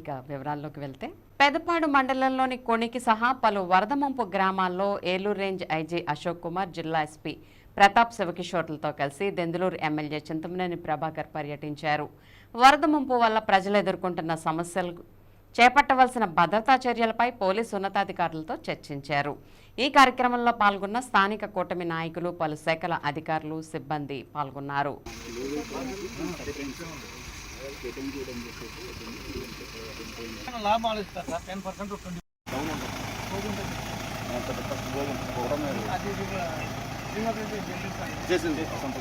ఇక వివరాల్లోకి వెళ్తే పెదపాడు మండలంలోని కొనికి సహా పలు వరద ముంపు గ్రామాల్లో ఏలూరు రేంజ్ ఐజీ అశోక్ కుమార్ జిల్లా ఎస్పీ ప్రతాప్ శివకిషోర్లతో కలిసి దెందులూరు ఎమ్మెల్యే చింతమనేని ప్రభాకర్ పర్యటించారు. వరద ముంపు వల్ల ప్రజలు ఎదుర్కొంటున్న సమస్యలు చేపట్టవలసిన భద్రతా చర్యలపై పోలీసు ఉన్నతాధికారులతో చర్చించారు. ఈ కార్యక్రమంలో పాల్గొన్న స్థానిక కూటమి నాయకులు పలు శాఖల అధికారులు సిబ్బంది పాల్గొన్నారు. లాభం ఆలోచిస్తారు సార్ టెన్ పర్సెంట్ ట్వంటీ చేసింది సొంత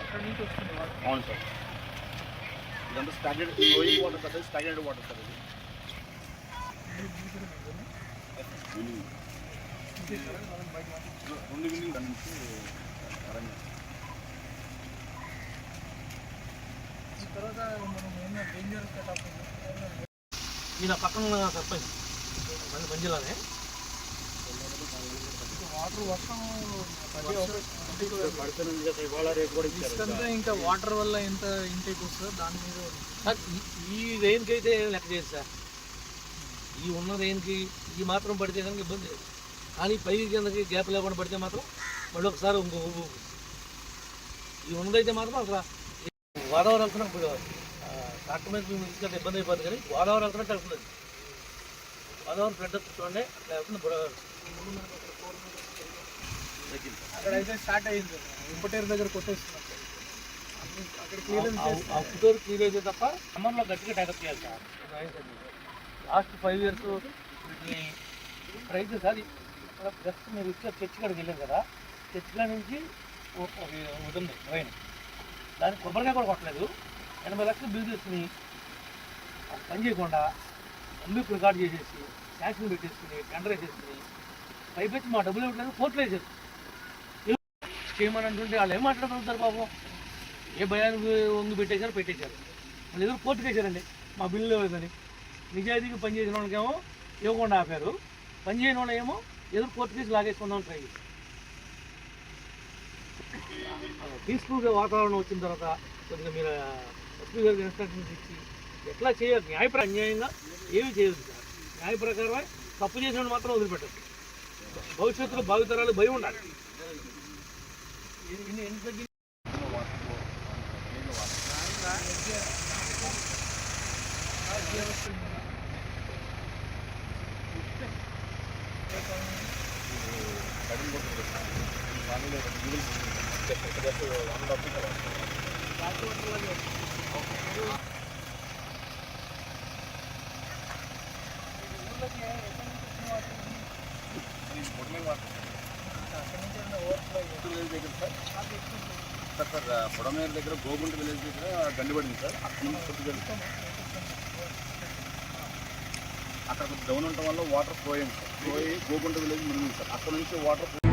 అక్కడ నుంచి వస్తుంది వాటర్. అవును సార్. ఇదంతా stagnant flowing water sir stagnant water sir ఇది. రెండు దాని నుంచి అరణ్యం. ఈయన పక్కన సర్పంచ్ మన మంజిలానే ఇంకా వాటర్ వల్ల ఎంత ఇంటేక్ వస్తుందో? దాని మీద సార్ ఈ- రెయిన్కి అయితే లెక్క చేయదు సార్. ఈ ఉన్న రెయిన్కి ఈ మాత్రం పడితే కనుక ఇబ్బంది లేదు. కానీ పై కిందకి గ్యాప్ లేకుండా పడితే మాత్రం మళ్ళీ ఒకసారి ఇంకో. ఈ ఉన్నదైతే మాత్రం అసలు గోదావరి వెళ్తున్నా ఇప్పుడు ట్రాక్టర్ మీద మేము తీసుకెళ్తే ఇబ్బంది అయిపోతుంది కానీ గోదావరి వెళ్తున్నా కలుపుతుంది. గోదావరి ఫ్లడ్ చూడండి అట్లా వెళ్తుంది బుడగారు అక్కడ అయితే స్టార్ట్ అయ్యింది ఇంపటేరు దగ్గర కొట్టేస్తున్నారు. క్లియర్ అయితే తప్ప సమ్మర్లో గట్టిగా టైకప్ చేయాలి సార్. లాస్ట్ ఫైవ్ ఇయర్స్ అయితే సార్ జస్ట్ మీరు ఇచ్చే చర్చ్ కాడికి వెళ్ళారు కదా చర్చ్ కాడ నుంచి ఉంది ట్రైన్ దానికి కొబ్బరికాయ కూడా కొట్టలేదు. ఎనభై లక్షలు బిల్ పని చేయకుండా అమ్మి రికార్డ్ చేసేసి శాంక్షన్ పెట్టేసుకుని టెండర్ వేసేసుకుని పైపెచ్చి మా డబ్బులు ఇవ్వట్లేదు కోర్టులు వేసేది చేయమని అంటుంటే వాళ్ళు ఏం మాట్లాడగలుగుతారు పాపం ఏ భయానికి వంగి పెట్టేశారు పెట్టేశారు. వాళ్ళు ఎదురు కోర్టుకు వేశారండి. మా బిల్లు లేదని. నిజాయితీగా పనిచేసిన వాళ్ళకేమో ఇవ్వకుండా ఆపారు. పనిచేయని వాళ్ళేమో ఏమో ఎదురు కోర్టు కేసు లాగేసుకుందాం ట్రై చేశారు. పీస్ఫుల్గా వాతావరణం వచ్చిన తర్వాత కొద్దిగా మీరు ఎస్పీ గారికి ఇన్స్ట్రక్షన్స్ ఇచ్చి ఎట్లా చేయాలి? న్యాయప్ర అన్యాయంగా ఏమి చేయదు సార్. న్యాయ ప్రకారమే తప్పు చేసిన మాత్రం వదిలిపెట్టదు భవిష్యత్తులో భావితరాలు భయం ఉండాలి. ఎన్ని సార్ సార్ పొడమేరు దగ్గర గోగుంట విలేజ్ దగ్గర గండిపడింది సార్ అక్కడ నుంచి కొద్దిగా అక్కడ డౌన్ ఉండటం వల్ల వాటర్ ఫ్లో అయింది సార్ ఫ్లో అయ్యి గోగుంట విలేజ్ మునిగింది సార్. అక్కడ నుంచి వాటర్